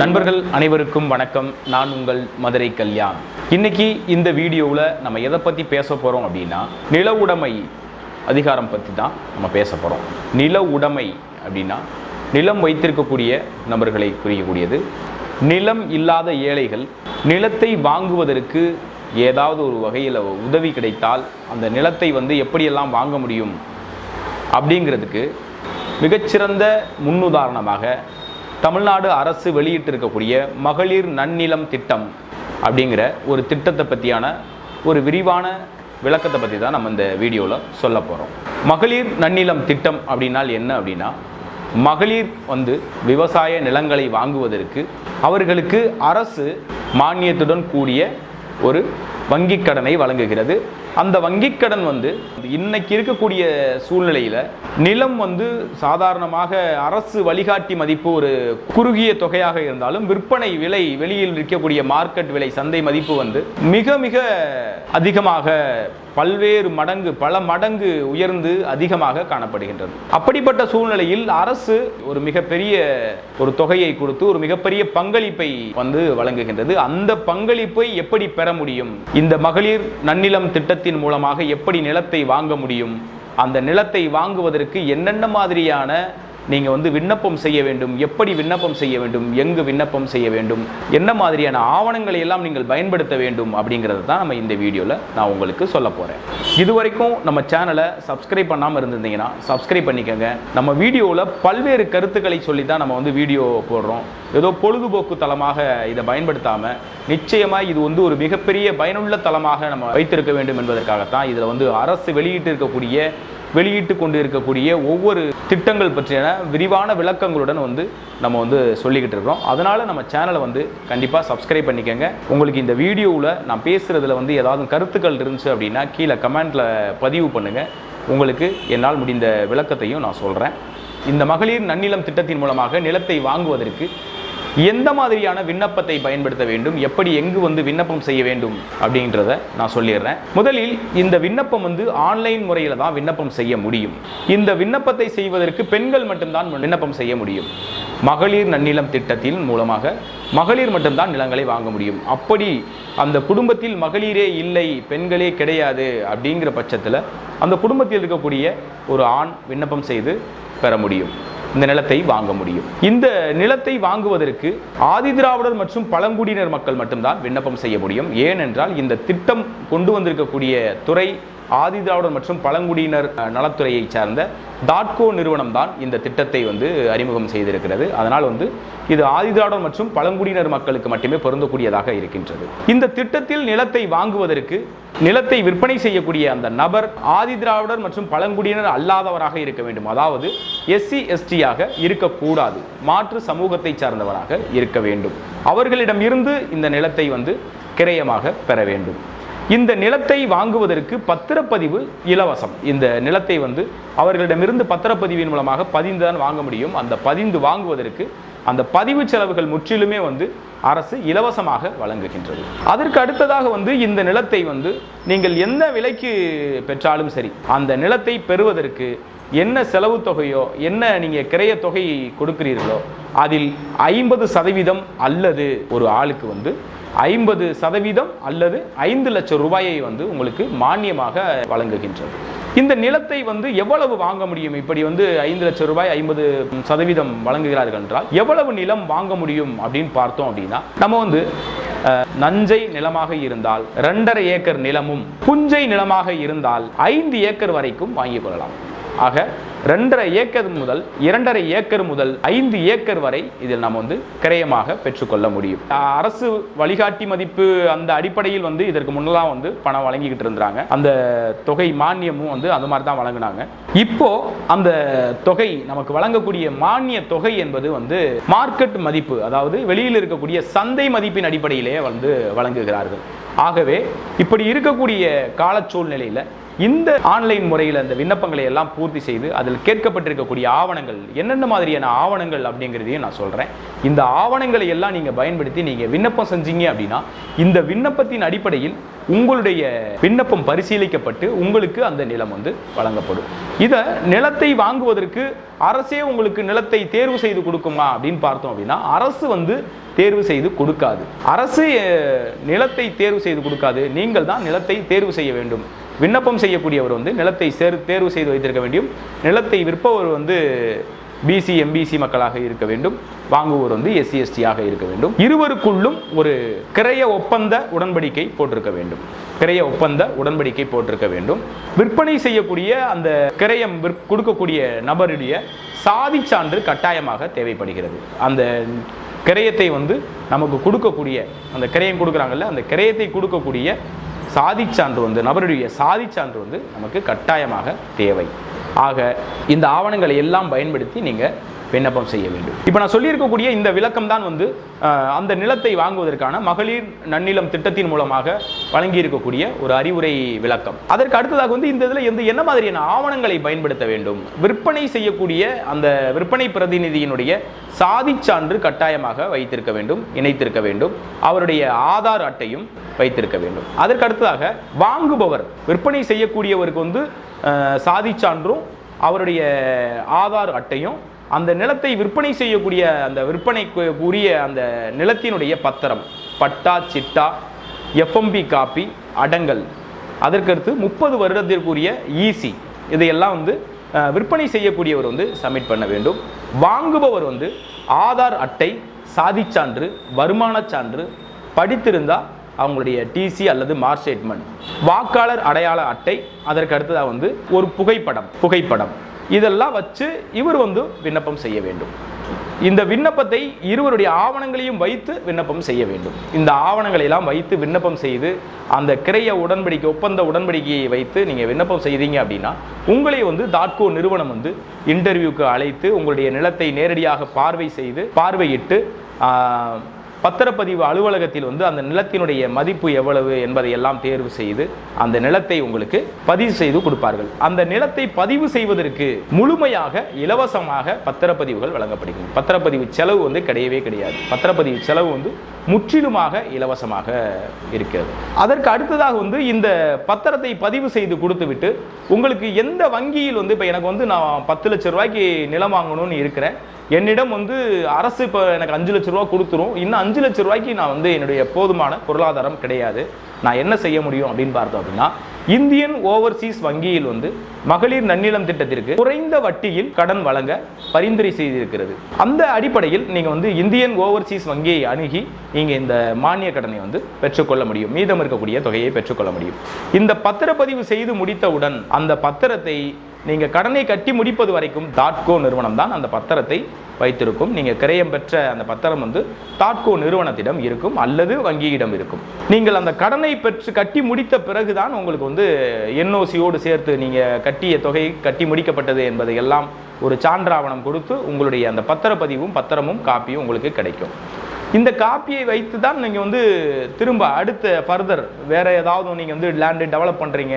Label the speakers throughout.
Speaker 1: நண்பர்கள் அனைவருக்கும் வணக்கம். நான் உங்கள் மதுரை கல்யாண். இன்னைக்கு இந்த வீடியோவில் நம்ம எதை பற்றி பேச போகிறோம் அப்படின்னா நில உடைமை அதிகாரம் பற்றி தான் நம்ம பேச போகிறோம் நில உடைமை அப்படின்னா நிலம் வைத்திருக்கக்கூடிய நபர்களை குறிக்கக்கூடியது. நிலம் இல்லாத ஏழைகள் நிலத்தை வாங்குவதற்கு ஏதாவது ஒரு வகையில் உதவி கிடைத்தால் அந்த நிலத்தை வந்து எப்படியெல்லாம் வாங்க முடியும் அப்படிங்கிறதுக்கு மிகச்சிறந்த முன்னுதாரணமாக தமிழ்நாடு அரசு வெளியிட்டிருக்கக்கூடிய மகளிர் நன்னிலம் திட்டம் அப்படிங்கிற ஒரு திட்டத்தை பற்றியான ஒரு விரிவான விளக்கத்தை பற்றி தான் நம்ம இந்த வீடியோவில் சொல்ல போகிறோம் மகளிர் நன்னிலம் திட்டம் அப்படின்னால் என்ன அப்படின்னா மகளிர் வந்து விவசாய நிலங்களை வாங்குவதற்கு அவர்களுக்கு அரசு மானியத்துடன் கூடிய ஒரு வங்கிக் கடனை வழங்குகிறது. அந்த வங்கிக் கடன் வந்து இன்னைக்கு இருக்கக்கூடிய சூழ்நிலையில் நிலம் வந்து சாதாரணமாக அரசு வழிகாட்டி மதிப்பு ஒரு குறுகிய தொகையாக இருந்தாலும் விற்பனை விலை வெளியில் இருக்கக்கூடிய மார்க்கெட் விலை சந்தை மதிப்பு வந்து மிக மிக அதிகமாக பல்வேறு மடங்கு பல மடங்கு உயர்ந்து அதிகமாக காணப்படுகின்றது. அப்படிப்பட்ட சூழ்நிலையில் அரசு ஒரு மிகப்பெரிய ஒரு தொகையை கொடுத்து ஒரு மிகப்பெரிய பங்களிப்பை வந்து வழங்குகின்றது. அந்த பங்களிப்பை எப்படி பெற முடியும்? இந்த மகளிர் நன்னிலம் திட்டத்தின் மூலமாக எப்படி நிலத்தை வாங்க முடியும்? அந்த நிலத்தை வாங்குவதற்கு என்னென்ன மாதிரியான நீங்கள் வந்து விண்ணப்பம் செய்ய வேண்டும். எப்படி விண்ணப்பம் செய்ய வேண்டும்? எங்கு விண்ணப்பம் செய்ய வேண்டும்? என்ன மாதிரியான ஆவணங்களை எல்லாம் நீங்கள் பயன்படுத்த வேண்டும்? அப்படிங்கிறது தான் நம்ம இந்த வீடியோவில் நான் உங்களுக்கு சொல்ல போகிறேன் இது வரைக்கும் நம்ம சேனலை சப்ஸ்கிரைப் பண்ணாமல் இருந்திருந்தீங்கன்னா சப்ஸ்கிரைப் பண்ணிக்கோங்க. நம்ம வீடியோவில் பல்வேறு கருத்துக்களை சொல்லி தான் நம்ம வந்து வீடியோ போடுறோம். ஏதோ பொழுதுபோக்கு தளமாக இதை பயன்படுத்தாமல் நிச்சயமாக இது வந்து ஒரு மிகப்பெரிய பயனுள்ள தளமாக நம்ம வைத்திருக்க வேண்டும் என்பதற்காகத்தான் இதில் வந்து அரசு வெளியிட்டு இருக்கக்கூடிய வெளியிட்டு கொண்டு இருக்கக்கூடிய ஒவ்வொரு திட்டங்கள் பற்றியான விரிவான விளக்கங்களுடன் வந்து நம்ம வந்து சொல்லிக்கிட்டு இருக்கிறோம். அதனால் நம்ம சேனலை வந்து கண்டிப்பாக சப்ஸ்கிரைப் பண்ணிக்கோங்க. உங்களுக்கு இந்த வீடியோவில் நான் பேசுகிறதுல வந்து ஏதாவது கருத்துக்கள் இருந்துச்சு அப்படின்னா கீழே கமெண்ட்டில் பதிவு பண்ணுங்கள் உங்களுக்கு என்னால் முடிந்த விளக்கத்தையும் நான் சொல்கிறேன் இந்த மகளிர் நன்னிலம் திட்டத்தின் மூலமாக நிலத்தை வாங்குவதற்கு எந்த மாதிரியான விண்ணப்பத்தை பயன்படுத்த வேண்டும்? எப்படி எங்கு வந்து விண்ணப்பம் செய்ய வேண்டும்? அப்படின்றத நான் சொல்லிடுறேன். முதலில் இந்த விண்ணப்பம் வந்து ஆன்லைன் முறையில் தான் விண்ணப்பம் செய்ய முடியும். இந்த விண்ணப்பத்தை செய்வதற்கு பெண்கள் மட்டும்தான் விண்ணப்பம் செய்ய முடியும். மகளிர் நன்னிலம் திட்டத்தின் மூலமாக மகளிர் மட்டும்தான் நிலங்களை வாங்க முடியும். அப்படி அந்த குடும்பத்தில் மகளிரே இல்லை பெண்களே கிடையாது அப்படிங்கிற பட்சத்தில் அந்த குடும்பத்தில் இருக்கக்கூடிய ஒரு ஆண் விண்ணப்பம் செய்து பெற முடியும். இந்த நிலத்தை வாங்க முடியும். இந்த நிலத்தை வாங்குவதற்கு ஆதிதிராவிடர் மற்றும் பழங்குடியினர் மக்கள் மட்டும்தான் விண்ணப்பம் செய்ய முடியும். ஏனென்றால் இந்த திட்டம் கொண்டு வந்திருக்கக்கூடிய துறை ஆதிதிராவிடர் மற்றும் பழங்குடியினர் நலத்துறையை சார்ந்த டாட்கோ நிறுவனம் தான் இந்த திட்டத்தை வந்து அறிமுகம் செய்திருக்கிறது. அதனால் வந்து இது ஆதிதிராவிடர் மற்றும் பழங்குடியினர் மக்களுக்கு மட்டுமே பொருந்தக்கூடியதாக இருக்கின்றது. இந்த திட்டத்தில் நிலத்தை வாங்குவதற்கு நிலத்தை விற்பனை செய்யக்கூடிய அந்த நபர் ஆதிதிராவிடர் மற்றும் பழங்குடியினர் அல்லாதவராக இருக்க வேண்டும். அதாவது எஸ்சி எஸ்டியாக இருக்கக்கூடாது. மாற்று சமூகத்தை சார்ந்தவராக இருக்க வேண்டும். அவர்களிடம் இருந்து இந்த நிலத்தை வந்து கிரயமாக பெற வேண்டும். இந்த நிலத்தை வாங்குவதற்கு பத்திரப்பதிவு இலவசம். இந்த நிலத்தை வந்து அவர்களிடமிருந்து பத்திரப்பதிவின் மூலமாக பதிந்து தான் வாங்க முடியும். அந்த பதிந்து வாங்குவதற்கு அந்த பதிவு செலவுகள் முற்றிலுமே வந்து அரசு இலவசமாக வழங்குகின்றது. அதற்கு அடுத்ததாக வந்து இந்த நிலத்தை வந்து நீங்கள் எந்த விலைக்கு பெற்றாலும் சரி அந்த நிலத்தை பெறுவதற்கு என்ன செலவு தொகையோ என்ன நீங்கள் கிரைய தொகை கொடுக்கிறீர்களோ அதில் ஐம்பது சதவீதம் அல்லது ஒரு ஆளுக்கு வந்து ஐம்பது சதவீதம் அல்லது ஐந்து லட்சம் ரூபாயை வந்து உங்களுக்கு மானியமாக வழங்குகின்றது. இந்த நிலத்தை வந்து எவ்வளவு வாங்க முடியும்? இப்படி வந்து ஐந்து லட்சம் ரூபாய் ஐம்பது சதவீதம் வழங்குகிறார்கள் என்றால் எவ்வளவு நிலம் வாங்க முடியும் அப்படின்னு பார்த்தோம் அப்படின்னா நம்ம வந்து நஞ்சை நிலமாக இருந்தால் ரெண்டரை ஏக்கர் நிலமும் புஞ்சை நிலமாக இருந்தால் ஐந்து ஏக்கர் வரைக்கும் வாங்கிக் கொள்ளலாம். ஆக ரெண்டரை ஏக்கர் முதல் இரண்டரை ஏக்கர் முதல் ஐந்து ஏக்கர் வரை இதில் நாம் வந்து கிரயமாக பெற்றுக்கொள்ள முடியும். அரசு வழிகாட்டி மதிப்பு அந்த அடிப்படையில் வந்து இதற்கு முன்னெல்லாம் வந்து பணம் வழங்கிக்கிட்டு இருந்தாங்க. அந்த தொகை மானியமும் வந்து அந்த மாதிரி தான் வழங்கினாங்க. இப்போ அந்த தொகை நமக்கு வழங்கக்கூடிய மானிய தொகை என்பது வந்து மார்க்கெட் மதிப்பு அதாவது வெளியில் இருக்கக்கூடிய சந்தை மதிப்பின் அடிப்படையிலேயே வந்து வழங்குகிறார்கள். ஆகவே இப்படி இருக்கக்கூடிய கால சூழ்நிலையில் இந்த ஆன்லைன் முறையில் அந்த விண்ணப்பங்களை எல்லாம் பூர்த்தி செய்து அதில் கேட்கப்பட்டிருக்கக்கூடிய ஆவணங்கள் என்னென்ன மாதிரியான ஆவணங்கள் அப்படிங்கிறதையும் நான் சொல்கிறேன் இந்த ஆவணங்களை எல்லாம் நீங்கள் பயன்படுத்தி நீங்கள் விண்ணப்பம் செஞ்சீங்க அப்படின்னா இந்த விண்ணப்பத்தின் அடிப்படையில் உங்களுடைய விண்ணப்பம் பரிசீலிக்கப்பட்டு உங்களுக்கு அந்த நிலம் வந்து வழங்கப்படும். இதை நிலத்தை வாங்குவதற்கு அரசே உங்களுக்கு நிலத்தை தேர்வு செய்து கொடுக்குமா அப்படின்னு பார்த்தோம் அப்படின்னா அரசு வந்து தேர்வு செய்து கொடுக்காது. அரசு நிலத்தை தேர்வு செய்து கொடுக்காது. நீங்கள் தான் நிலத்தை தேர்வு செய்ய வேண்டும். விண்ணப்பம் செய்யக்கூடியவர் வந்து நிலத்தை சேர் தேர்வு செய்து வைத்திருக்க வேண்டும் நிலத்தை விற்பவர் வந்து பிசி எம்பிசி மக்களாக இருக்க வேண்டும். வாங்குவோர் வந்து எஸ்சி எஸ்டியாக இருக்க வேண்டும். இருவருக்குள்ளும் ஒரு கிரைய ஒப்பந்த உடன்படிக்கை போட்டிருக்க வேண்டும். கிரைய ஒப்பந்த உடன்படிக்கை போட்டிருக்க வேண்டும். விற்பனை செய்யக்கூடிய அந்த கிரயம் விற்- கொடுக்கக்கூடிய நபருடைய சாதி சான்று கட்டாயமாக தேவைப்படுகிறது. அந்த கிரயத்தை வந்து நமக்கு கொடுக்கக்கூடிய அந்த கிரயம் கொடுக்குறாங்கல்ல அந்த கிரயத்தை கொடுக்கக்கூடிய சாதிச்சான்று வந்து நபருடைய சாதிச்சான்று வந்து நமக்கு கட்டாயமாக தேவை. ஆக இந்த ஆவணங்களை எல்லாம் பயன்படுத்தி நீங்கள் விண்ணப்பம் செய்ய வேண்டும். இப்போ நான் சொல்லியிருக்கக்கூடிய இந்த விளக்கம் தான் வந்து அந்த நிலத்தை வாங்குவதற்கான மகளிர் நன்னிலம் திட்டத்தின் மூலமாக வழங்கி இருக்கக்கூடிய ஒரு அறிவுரை விளக்கம். அதற்கு அடுத்ததாக வந்து இந்த இதில் எந்த என்ன மாதிரியான ஆவணங்களை பயன்படுத்த வேண்டும்? விற்பனை செய்யக்கூடிய அந்த விற்பனை பிரதிநிதியினுடைய சாதிச்சான்று கட்டாயமாக வைத்திருக்க வேண்டும் இணைத்திருக்க வேண்டும். அவருடைய ஆதார் அட்டையும் வைத்திருக்க வேண்டும். அதற்கு அடுத்ததாக வாங்குபவர் விற்பனை செய்யக்கூடியவருக்கு வந்து சாதி சாதிச்சான்றும் அவருடைய ஆதார் அட்டையும் அந்த நிலத்தை விற்பனை செய்யக்கூடிய அந்த விற்பனைக்கு உரிய அந்த நிலத்தினுடைய பத்திரம். பட்டா சிட்டா எஃப்எம்பி காப்பி அடங்கல். அதற்கடுத்து முப்பது வருடத்திற்குரிய ஈசி இதையெல்லாம் வந்து விற்பனை செய்யக்கூடியவர் வந்து சப்மிட் பண்ண வேண்டும். வாங்குபவர் வந்து ஆதார் அட்டை சாதிச்சான்று வருமானச் சான்று படித்திருந்தால் அவங்களுடைய டிசி அல்லது மார்க் ஸ்டேட்மெண்ட் வாக்காளர் அடையாள அட்டை அதற்கு அடுத்ததாக வந்து ஒரு புகைப்படம் புகைப்படம். இதெல்லாம் வச்சு இவர் வந்து விண்ணப்பம் செய்ய வேண்டும். இந்த விண்ணப்பத்தை இருவருடைய ஆவணங்களையும் வைத்து விண்ணப்பம் செய்ய வேண்டும். இந்த ஆவணங்களை எல்லாம் வைத்து விண்ணப்பம் செய்து அந்த கிரைய உடன்படிக்கை ஒப்பந்த உடன்படிக்கையை வைத்து நீங்கள் விண்ணப்பம் செய்தீங்க அப்படின்னா உங்களை வந்து தாட்கோ நிறுவனம் வந்து இன்டர்வியூக்கு அழைத்து உங்களுடைய நிலத்தை நேரடியாக பார்வை செய்து பார்வையிட்டு பத்திரப்பதிவு அலுவலகத்தில் வந்து அந்த நிலத்தினுடைய மதிப்பு எவ்வளவு என்பதை எல்லாம் தேர்வு செய்து அந்த நிலத்தை உங்களுக்கு பதிவு செய்து கொடுப்பார்கள். அந்த நிலத்தை பதிவு செய்வதற்கு முழுமையாக இலவசமாக பத்திரப்பதிவுகள் வழங்கப்படுகிறது பத்திரப்பதிவு செலவு வந்து கிடையவே கிடையாது. பத்திரப்பதிவு செலவு வந்து முற்றிலுமாக இலவசமாக இருக்கிறது. அதற்கு அடுத்ததாக வந்து இந்த பத்திரத்தை பதிவு செய்து கொடுத்துவிட்டு உங்களுக்கு எந்த வங்கியில் வந்து இப்போ எனக்கு வந்து நான் பத்து லட்ச ரூபாய்க்கு நிலம் வாங்கணும்னு இருக்கிறேன். என்னிடம் வந்து அரசு இப்போ எனக்கு அஞ்சு லட்ச ரூபா கொடுத்துரும். இன்னும் அஞ்சு லட்ச ரூபாய்க்கு நான் வந்து என்னுடைய போதுமான பொருளாதாரம் கிடையாது. நான் என்ன செய்ய முடியும் அப்படின்னு பார்த்தோம் அப்படின்னா இந்தியன் ஓவர்சீஸ் வங்கியில் வந்து மகளிர் நன்னிலம் திட்டத்திற்கு குறைந்த வட்டியில் கடன் வழங்க பரிந்துரை செய்திருக்கிறது. அந்த அடிப்படையில் நீங்கள் வந்து இந்தியன் ஓவர்சீஸ் வங்கியை அணுகி நீங்கள் இந்த மானிய கடனை வந்து பெற்றுக்கொள்ள முடியும். மீதம் இருக்கக்கூடிய தொகையை பெற்றுக்கொள்ள முடியும். இந்த பத்திரப்பதிவு செய்து முடித்தவுடன் அந்த பத்திரத்தை நீங்கள் கடனை கட்டி முடிப்பது வரைக்கும் தாட்கோ நிறுவனம் தான் அந்த பத்திரத்தை வைத்திருக்கும். நீங்கள் கிரயம் பெற்ற அந்த பத்திரம் வந்து தாட்கோ நிறுவனத்திடம் இருக்கும் அல்லது வங்கியிடம் இருக்கும். நீங்கள் அந்த கடனை பெற்று கட்டி முடித்த பிறகுதான் உங்களுக்கு வந்து என்ஓசியோடு சேர்த்து நீங்கள் கட்டிய தொகை கட்டி முடிக்கப்பட்டது என்பதை எல்லாம் ஒரு சான்றாவணம் கொடுத்து உங்களுடைய அந்த பத்திரப்பதிவும் பத்திரமும் காப்பியும் உங்களுக்கு கிடைக்கும். இந்த காப்பியை வைத்து தான் நீங்கள் வந்து திரும்ப அடுத்த ஃபர்தர் வேறு ஏதாவது நீங்கள் வந்து லேண்டு டெவலப் பண்ணுறீங்க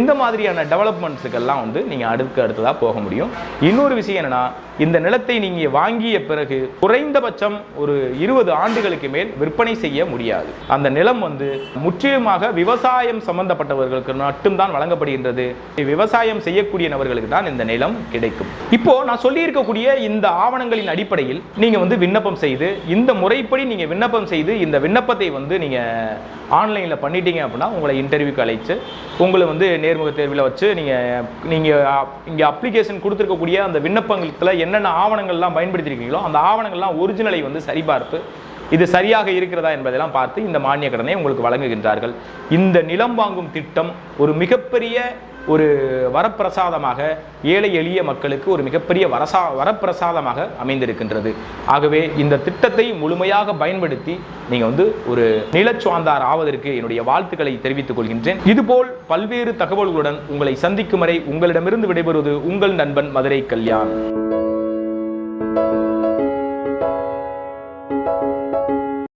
Speaker 1: இந்த மாதிரியான டெவலப்மெண்ட்ஸுக்கெல்லாம் வந்து நீங்கள் அடுக்கு அடுத்ததாக போக முடியும். இன்னொரு விஷயம் என்னென்னா இந்த நிலத்தை நீங்கள் வாங்கிய பிறகு குறைந்தபட்சம் ஒரு இருபது ஆண்டுகளுக்கு மேல் விற்பனை செய்ய முடியாது. அந்த நிலம் வந்து முற்றிலுமாக விவசாயம் சம்பந்தப்பட்டவர்களுக்கு மட்டும்தான் வழங்கப்படுகின்றது. விவசாயம் செய்யக்கூடிய நபர்களுக்கு தான் இந்த நிலம் கிடைக்கும். இப்போ நான் சொல்லியிருக்கக்கூடிய இந்த ஆவணங்களின் அடிப்படையில் நீங்கள் வந்து விண்ணப்பம் செய்து இந்த முறைப்படி நீங்கள் விண்ணப்பம் செய்து இந்த விண்ணப்பத்தை வந்து நீங்கள் ஆன்லைனில் பண்ணிட்டீங்க அப்படின்னா உங்களை இன்டர்வியூக்கு அழைச்சு உங்களை வந்து நேர்முக தேர்வில் வச்சு நீங்கள் நீங்கள் இங்கே அப்ளிகேஷன் கொடுத்துருக்கக்கூடிய அந்த விண்ணப்பங்களில் என்னென்ன ஆவணங்கள்லாம் பயன்படுத்தியிருக்கீங்களோ அந்த ஆவணங்கள்லாம் ஒரிஜினலை வந்து சரிபார்த்து இது சரியாக இருக்கிறதா என்பதெல்லாம் பார்த்து இந்த மானிய கடனை உங்களுக்கு வழங்குகின்றார்கள். இந்த நிலம் வாங்கும் திட்டம் ஒரு மிகப்பெரிய ஒரு வரப்பிரசாதமாக ஏழை எளிய மக்களுக்கு ஒரு மிகப்பெரிய வரசா வரப்பிரசாதமாக அமைந்திருக்கின்றது. ஆகவே இந்த திட்டத்தை முழுமையாக பயன்படுத்தி நீங்கள் வந்து ஒரு நிலச்சுவாந்தார் ஆவதற்கு என்னுடைய வாழ்த்துக்களை தெரிவித்துக் கொள்கின்றேன். இதுபோல் பல்வேறு தகவல்களுடன் உங்களை சந்திக்கும் வரை உங்களிடமிருந்து விடைபெறுவது உங்கள் நண்பன் மதுரை கல்யாண்.